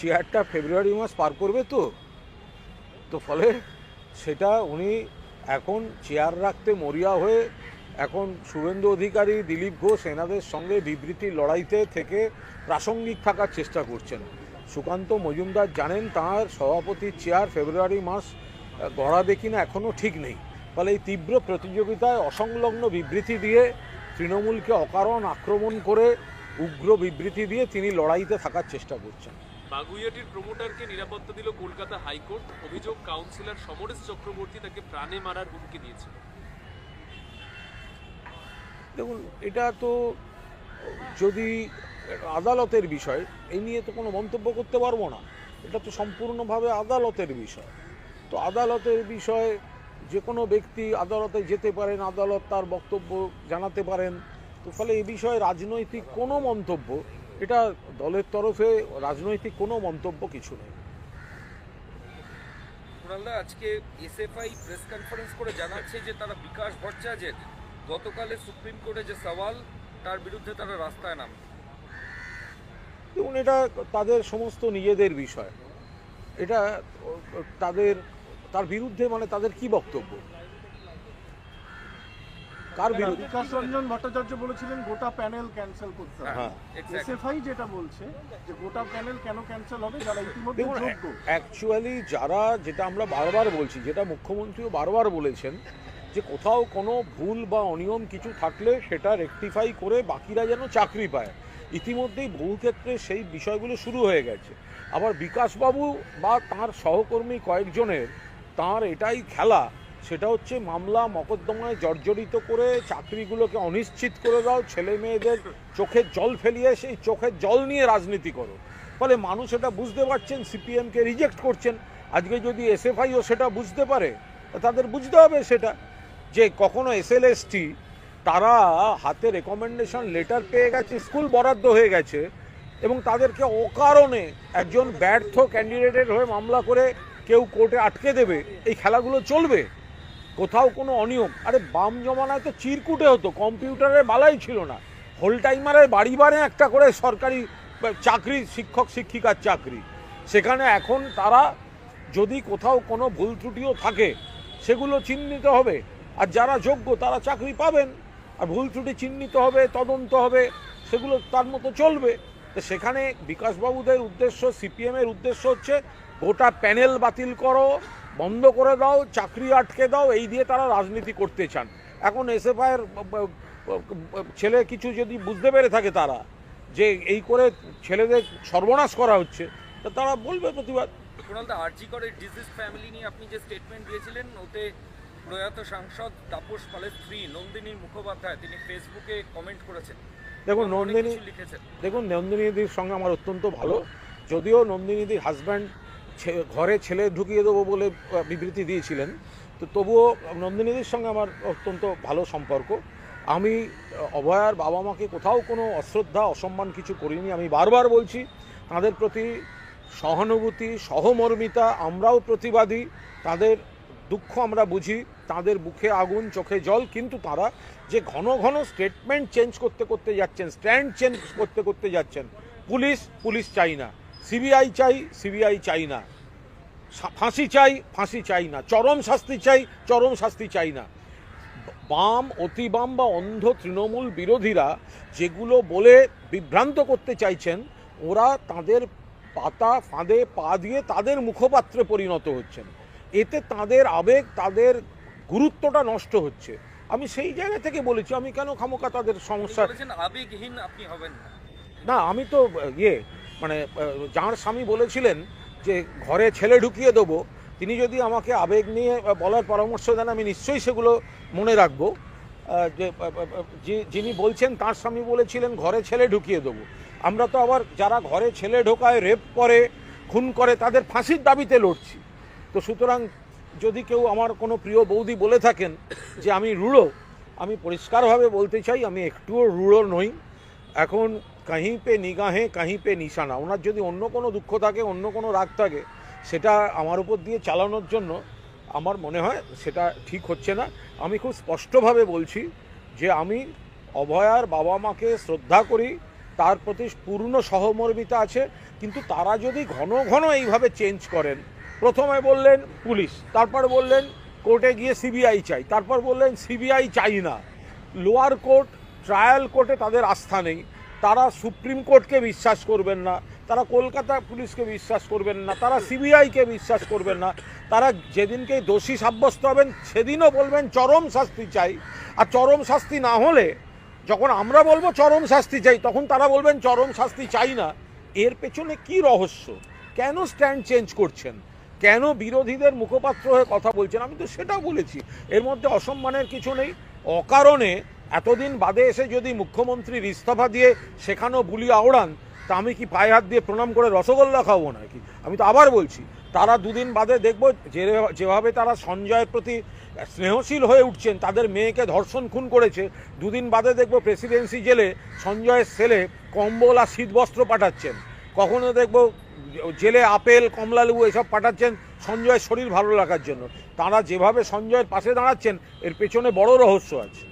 চেয়ারটা ফেব্রুয়ারি মাস পার করবে তো? তো ফলে সেটা উনি এখন চেয়ার রাখতে মরিয়া হয়ে এখন শুভেন্দু অধিকারী, দিলীপ ঘোষ এনাদের সঙ্গে বিবৃতি লড়াইতে থেকে প্রাসঙ্গিক থাকার চেষ্টা করছেন। সুকান্ত মজুমদার জানেন তার সভাপতির চেয়ার ফেব্রুয়ারি মাস গড়াবে কিনা এখনও ঠিক নেই। ফলে এই তীব্র প্রতিযোগিতায় অসংলগ্ন বিবৃতি দিয়ে তৃণমূলকে অকারণ আক্রমণ করে উগ্র বিবৃতি দিয়ে তিনি লড়াইতে থাকার চেষ্টা করছেন। বাগুইয়াটির প্রমোটারকে নিরাপত্তা দিল কলকাতা হাইকোর্ট। অভিযোগ, কাউন্সিলর সমরেশ চক্রবর্তী তাকে প্রাণে মারার হুমকি দিয়েছিল। দেখুন, এটা তো যদি আদালতের বিষয়, এই নিয়ে তো কোনো মন্তব্য করতে পারব না। এটা তো সম্পূর্ণভাবে আদালতের বিষয়। তো আদালতের বিষয়ে যে কোনো ব্যক্তি আদালতে যেতে পারেন, আদালত তার বক্তব্য জানাতে পারেন। তো ফলে এ বিষয়ে রাজনৈতিক কোনো মন্তব্য এটা দলের তরফে রাজনৈতিক কোনো মন্তব্য কিছু নেই। কুণালদা আজকে এসএফআই প্রেস কনফারেন্স করে জানাচ্ছে যে তারা বিকাশ ভট্টাচার্যের গতকালে সুপ্রিম কোর্টে যে সওয়াল তার বিরুদ্ধে তারা রাস্তায় নাম দেখুন এটা তাদের সমস্ত নিজেদের বিষয়। এটা তাদের তার বিরুদ্ধে মানে তাদের কি বক্তব্য? কার বিরুদ্ধে? বিকাশ রঞ্জন ভট্টাচার্য বলেছিলেন গোটা প্যানেল ক্যান্সেল করতে হবে। হ্যাঁ এসএফআই যেটা বলছে যে গোটা প্যানেল কেন ক্যান্সেল হবে যারা ইতিমধ্যে যোগ্য। অ্যাকচুয়ালি যারা যেটা আমরা বারবার বলছি যেটা মুখ্যমন্ত্রীও বারবার বলেছেন যে কোথাও কোনো ভুল বা অনিয়ম কিছু থাকলে সেটা রেকটিফাই করে বাকিরা যেন চাকরি পায়। ইতিমধ্যেই বহু ক্ষেত্রে সেই বিষয়গুলো শুরু হয়ে গেছে। আবার বিকাশবাবু বা তার সহকর্মী কয়েকজনের তার এটাই খেলা সেটা হচ্ছে মামলা মকদ্দমায় জর্জরিত করে চাকরিগুলোকে অনিশ্চিত করে দাও, ছেলে মেয়েদের চোখের জল ফেলিয়ে সেই চোখের জল নিয়ে রাজনীতি করো। ফলে মানুষ এটা বুঝতে পারছেন, সিপিএমকে রিজেক্ট করছেন। আজকে যদি এসএফআইও সেটা বুঝতে পারে তাদের বুঝতে হবে সেটা। যে কখনো এসএলএসটি তারা হাতে রেকমেন্ডেশন লেটার পেয়ে গেছে, স্কুল বরাদ্দ হয়ে গেছে, এবং তাদেরকে অকারণে একজন ব্যর্থ ক্যান্ডিডেটের হয়ে মামলা করে কেউ কোর্টে আটকে দেবে, এই খেলাগুলো চলবে? কোথাও কোনো অনিয়ম। আরে, বাম জমানায় তো চিরকুটে হতো, কম্পিউটারের বালাই ছিল না। হোল টাইমারের বাড়ি বাড়ে একটা করে সরকারি চাকরি, শিক্ষক, শিক্ষিকার চাকরি। সেখানে এখন তারা যদি কোথাও কোনো ভুল ত্রুটিও থাকে, সেগুলো চিহ্নিত হবে। আর যারা যোগ্য, তারা চাকরি পাবেন। আর ভুল ত্রুটি চিহ্নিত হবে, তদন্ত হবে, সেগুলো তার মতো চলবে। তো সেখানে বিকাশবাবুদের উদ্দেশ্য, সিপিএমের উদ্দেশ্য হচ্ছে, গোটা প্যানেল বাতিল করো বন্ধ করে দাও চাকরি আটকে দাও এই দিয়ে তারা রাজনীতি করতে চান। এখন এসএফআইয়ের ছেলে কিছু যদি বুঝতে পেরে থাকে তারা যে এই করে ছেলেদের সর্বনাশ করা হচ্ছে তা তারা বলবে প্রতিবাদ। কুণালদা আরজি করে ডিজিজ ফ্যামিলি নিয়ে আপনি যে স্টেটমেন্ট দিয়েছিলেন ওতে প্রয়াত সাংসদ তাপস পালের স্ত্রী নন্দিনী মুখোপাধ্যায় তিনি ফেসবুকে কমেন্ট করেছেন। দেখুন নন্দিনী লিখেছেন। দেখুন নন্দিনীদির সঙ্গে আমার অত্যন্ত ভালো। যদিও নন্দিনীদির হাজব্যান্ড ঘরে ছেলে ঢুকিয়ে দেবো বলে বিবৃতি দিয়েছিলেন। তো তবুও নন্দিনীদের সঙ্গে আমার অত্যন্ত ভালো সম্পর্ক। আমি অভয়ার বাবা মাকে কোথাও কোনো অশ্রদ্ধা, অসম্মান কিছু করিনি। আমি বারবার বলছি, তাদের প্রতি সহানুভূতি, সহমর্মিতা, আমরাও প্রতিবাদী। তাদের দুঃখ আমরা বুঝি, তাদের বুকে আগুন, চোখে জল, কিন্তু তারা যে ঘন ঘন স্টেটমেন্ট চেঞ্জ করতে করতে যাচ্ছেন স্ট্যান্ড চেঞ্জ করতে করতে যাচ্ছেন, পুলিশ পুলিশ চাই না। সিবিআই চাই সিবিআই চাই না। ফাঁসি চাই ফাঁসি চাই না। চরম শাস্তি চাই চরম শাস্তি চাই না। বাম অতি বাম বা অন্ধ তৃণমূল বিরোধীরা যেগুলো বলে বিভ্রান্ত করতে চাইছেন ওরা তাদের পাতা ফাঁদে পা দিয়ে তাদের মুখপাত্রে পরিণত হচ্ছেন। এতে তাদের আবেগ তাদের গুরুত্বটা নষ্ট হচ্ছে। আমি সেই জায়গা থেকে বলেছি আমি কেন খামোকা তাদের সমস্যা আবেগহীন আপনি হবেন না। না আমি তো ইয়ে মানে যাঁর স্বামী বলেছিলেন যে, ঘরে ছেলে ঢুকিয়ে দেবো, তিনি যদি আমাকে আবেগ নিয়ে বলার পরামর্শ দেন, আমি নিশ্চয়ই সেগুলো মনে রাখব। যে- যিনি বলছেন, তার স্বামী বলেছিলেন, ঘরে ছেলে ঢুকিয়ে দেবো। আমরা তো আবার যারা ঘরে ছেলে ঢোকায়, রেপ করে, খুন করে, তাদের ফাঁসির দাবিতে লড়ছি। তো সুতরাং যদি কেউ আমার কোনো প্রিয় বৌদি বলে থাকেন যে, আমি রুড়ো আমি পরিষ্কারভাবে বলতে চাই, আমি একটুও রুড়ো নই। এখন কাहीं পে নিগাহে কাहीं পে নিশানা ওনার যদি অন্য কোনো দুঃখ থাকে, অন্য কোনো রাগ থাকে, সেটা আমার উপর দিয়ে চালানোর জন্য আমার মনে হয় সেটা ঠিক হচ্ছে না। আমি খুব স্পষ্টভাবে বলছি যে আমি অভয়ার বাবা মাকে শ্রদ্ধা করি, তার প্রতি পূর্ণ সহমর্মিতা আছে, কিন্তু তারা যদি ঘন ঘন এইভাবে চেঞ্জ করেন, প্রথমে বললেন পুলিশ, তারপর বললেন কোর্টে গিয়ে সিবিআই চাই, তারপর বললেন সিবিআই চাই না। লোয়ার কোর্ট, ট্রায়াল কোর্টে তাদের আস্থা নেই। তারা সুপ্রিম কোর্টকে বিশ্বাস করবেন না, তারা কলকাতা পুলিশকে বিশ্বাস করবেন না, তারা সিবিআইকে বিশ্বাস করবেন না, তারা যেদিনকে দোষী সাব্যস্ত হবেন সেদিনও বলবেন চরম শাস্তি চাই। আর চরম শাস্তি না হলে, যখন আমরা বলব চরম শাস্তি চাই, তখন তারা বলবেন চরম শাস্তি চাই না। এর পেছনে কি রহস্য? কেন স্ট্যান্ড চেঞ্জ করছেন? কেন বিরোধীদের মুখপাত্র হয়ে কথা বলছেন? আমি তো সেটাও বলেছি। এর মধ্যে অসম্মানের কিছু নেই। অকারণে এতদিন বাদে এসে যদি মুখ্যমন্ত্রীর ইস্তফা দিয়ে সেখানেও বুলি আওড়ান তা আমি কি পায়ে হাত দিয়ে প্রণাম করে রসগোল্লা খাব নাকি? আমি তো আবার বলছি, তারা দুদিন বাদে দেখব যে যেভাবে তারা সঞ্জয়ের প্রতি স্নেহশীল হয়ে উঠছেন, তাদের মেয়েকে ধর্ষণ খুন করেছে, দুদিন বাদে দেখব প্রেসিডেন্সি জেলে সঞ্জয়ের ছেলে কম্বল আর শীতবস্ত্র পাঠাচ্ছেন। কখনো দেখব জেলে আপেল, কমলালেবু এসব পাঠাচ্ছেন সঞ্জয়ের শরীর ভালো রাখার জন্য। তারা যেভাবে সঞ্জয়ের পাশে দাঁড়াচ্ছেন, এর পেছনে বড় রহস্য আছে।